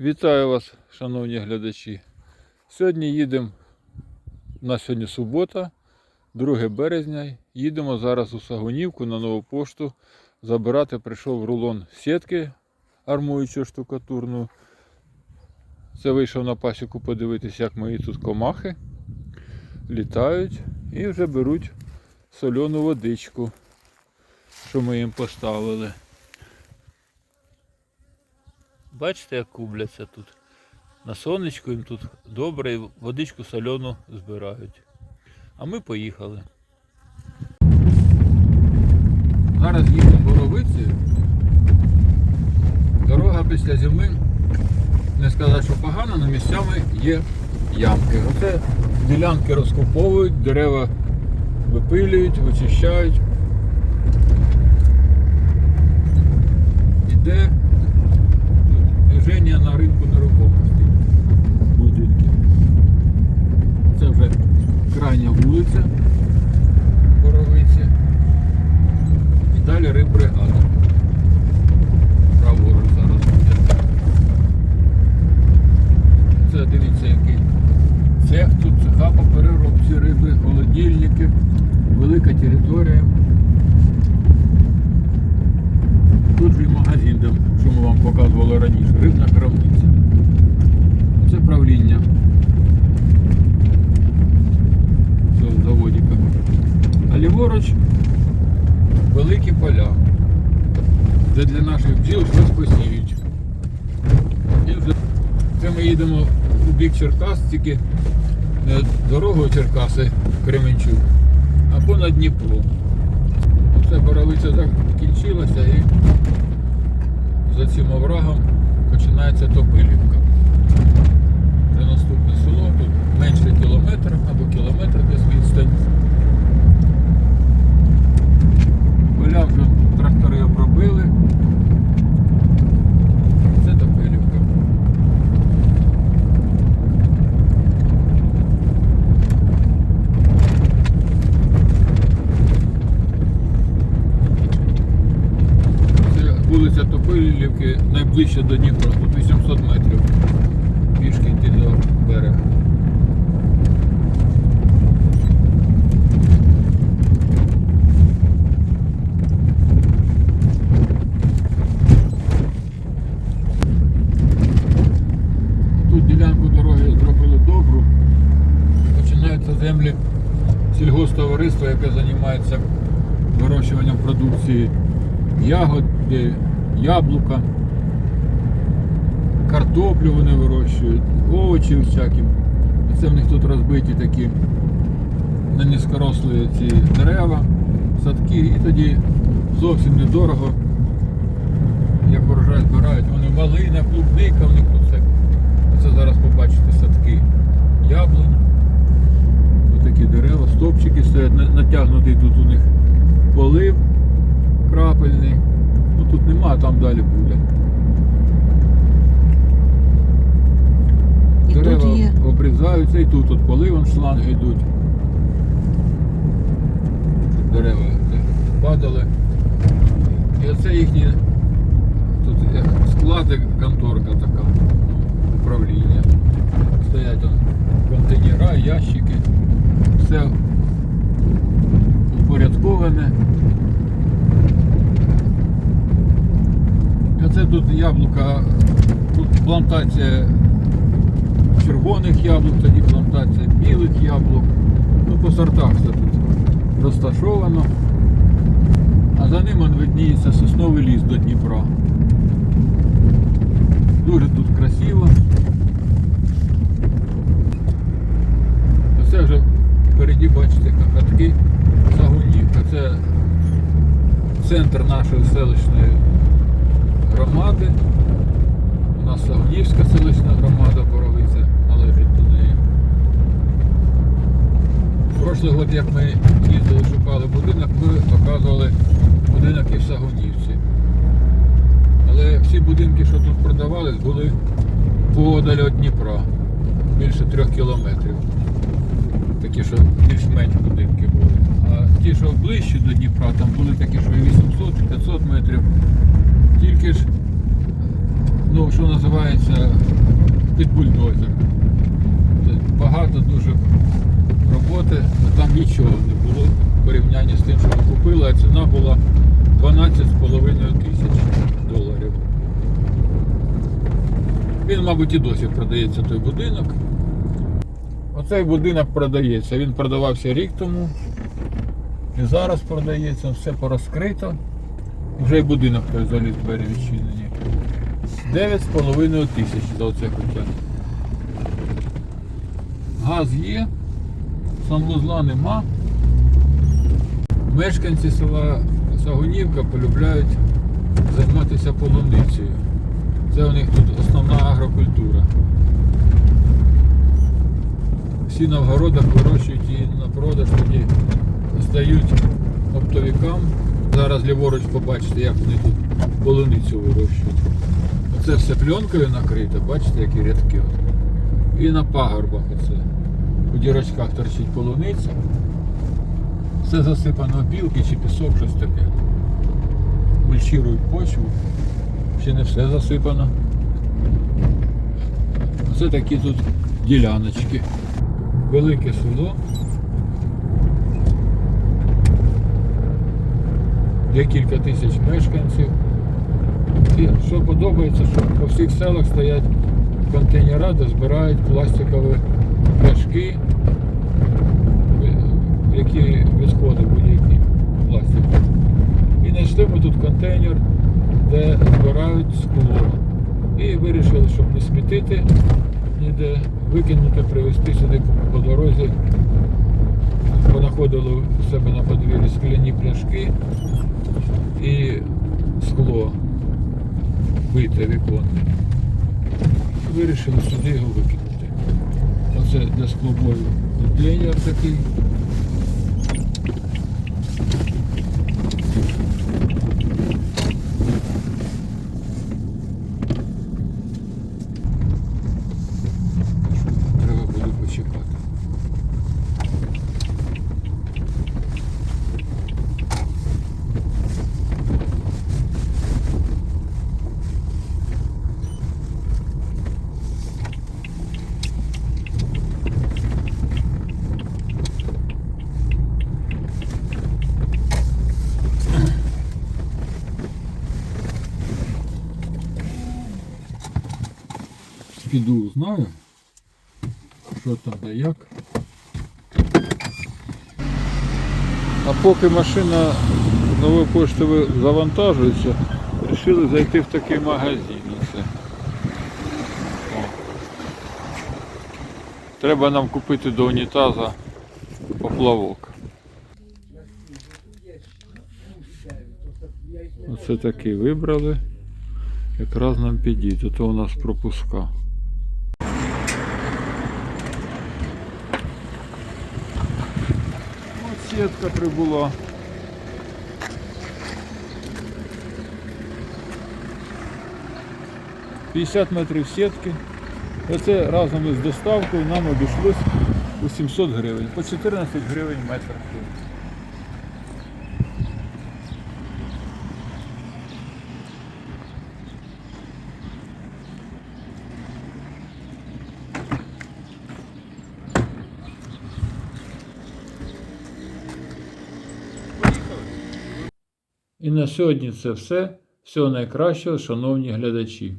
Вітаю вас, шановні глядачі. Сьогодні їдемо, у нас сьогодні субота, 2 березня. Їдемо зараз у Сагунівку на нову пошту. Забирати прийшов рулон сітки армуючу штукатурну. Це вийшов на пасіку подивитися, як мої тут комахи літають і вже беруть соляну водичку, що ми їм поставили. Бачите, як кубляться тут. На сонечку їм тут добре, водичку соляну збирають. А ми поїхали. Зараз їдемо Боровиці. Дорога після зими, не сказати, що погана, але місцями є ямки. Оце ділянки розкуповують, дерева випилюють, вичищають. Іде движення на ринку нерухомості. Будинки. Це вже крайня вулиця Боровиці. І далі риббригада. Праворуч зараз. Це дивіться який цех тут, цеха по переробці риби, холодильники, велика територія. Тут же магазин, що ми вам показували раніше, рибна крамниця. Це правління цього заводика. А ліворуч великі поля, де для наших бджіл щось посіють. І вже це ми їдемо у бік Черкас, не дорогою Черкаси Кременчук, а понад Дніпро. Оце боровиця закінчилася і за цим оврагом починається Топилівка. Це наступне село, тут менше кілометра або кілометр десь відстань. Поля вже трактори обробили. Це Топилівка. Це вулиця Топилівки найближче до Дніпра, тут 800 метрів. Пішки йти до берега. Тут ділянку дороги зробили добру. Починаються землі сільгосптовариства, яке займається вирощуванням продукції ягоди, яблука, картоплю вони вирощують, овочі всякі. Це в них тут розбиті такі на низькорослі ці дерева, садки, і тоді зовсім недорого, як урожай збирають, вони малина, клубника, в них тут все. Це зараз побачите садки яблунь. Такі дерева, стовпчики стоять, натягнутий тут у них полив крапельний. Ну тут нема, а там далі буде. І Дерева тут є і тут от поливом шланги йдуть. Дерева падали. І оце їхні тут склади, конторка така, управління. Стоять он контейнера, ящики. Все упорядковане. Оце тут яблука, тут плантація червоних яблук, тоді плантація білих яблук. Ну, по сортах все тут розташовано. А за ним он видніється сосновий ліс до Дніпра. Дуже тут красиво. Оце вже впереді бачите хатки Загунівка. Це центр нашої селищної громади. У нас Сагунівська селищна громада Боровиця належить до неї. Год, як ми їздили, шукали будинок, ми показували будинок і в Сагунівці. Але всі будинки, що тут продавались, були подаль від Дніпра. Більше трьох кілометрів. Такі, що більш-менш будинки були. А ті, що ближче до Дніпра, там були такі, що і 800, і 500 метрів. Тільки ж ну, що називається, під бульдозер. Тобто Багато дуже роботи, там нічого не було в порівнянні з тим, що ми купили, а ціна була 12,5 тисяч доларів. Він, мабуть, і досі продається той будинок. Оцей будинок продається. Він продавався рік тому. І зараз продається, все порозкрито. Вже і будинок той заліз двері відчинені. 9,5 тисяч за оце хоча. Газ є, санвузла нема. Мешканці села Сагунівка полюбляють займатися полуницею. Це у них тут основна агрокультура. Всі на вгородах вирощують її на продаж, тоді здають оптовикам. Зараз ліворуч побачите, як вони тут полуницю вирощують. Оце все пленкою накрите, бачите, які рядки. І на пагорбах оце. У дірочках торчить полуниця. Все засипано білки чи пісок, щось таке. Мульчирують почву. Ще не все засипано. Оце такі тут діляночки. Велике село. Декілька тисяч мешканців. І що подобається, що по всіх селах стоять контейнера, де збирають пластикові пляшки, е, які відходи будь-які пластик. І знайшли ми тут контейнер, де збирають скло. І вирішили, щоб не смітити ніде, викинути, привезти сюди по, дорозі. Понаходили у себе на подвір'ї скляні пляшки і скло бите віконне. Вирішили сюди його викинути. Оце для склобою контейнер такий. Треба буде почекати. Піду знаю, що там де як. А поки машина нової пошти завантажується, вирішили зайти в такий магазин. Оце. О. Треба нам купити до унітаза поплавок. Оце такий вибрали. Якраз нам підійде, то у нас пропуска. Сітка прибула. П'ятдесят метрів сітки. Оце разом із доставкою нам обійшлось у 700 гривень. По 14 гривень метр. І на сьогодні це все. Всього найкращого, шановні глядачі.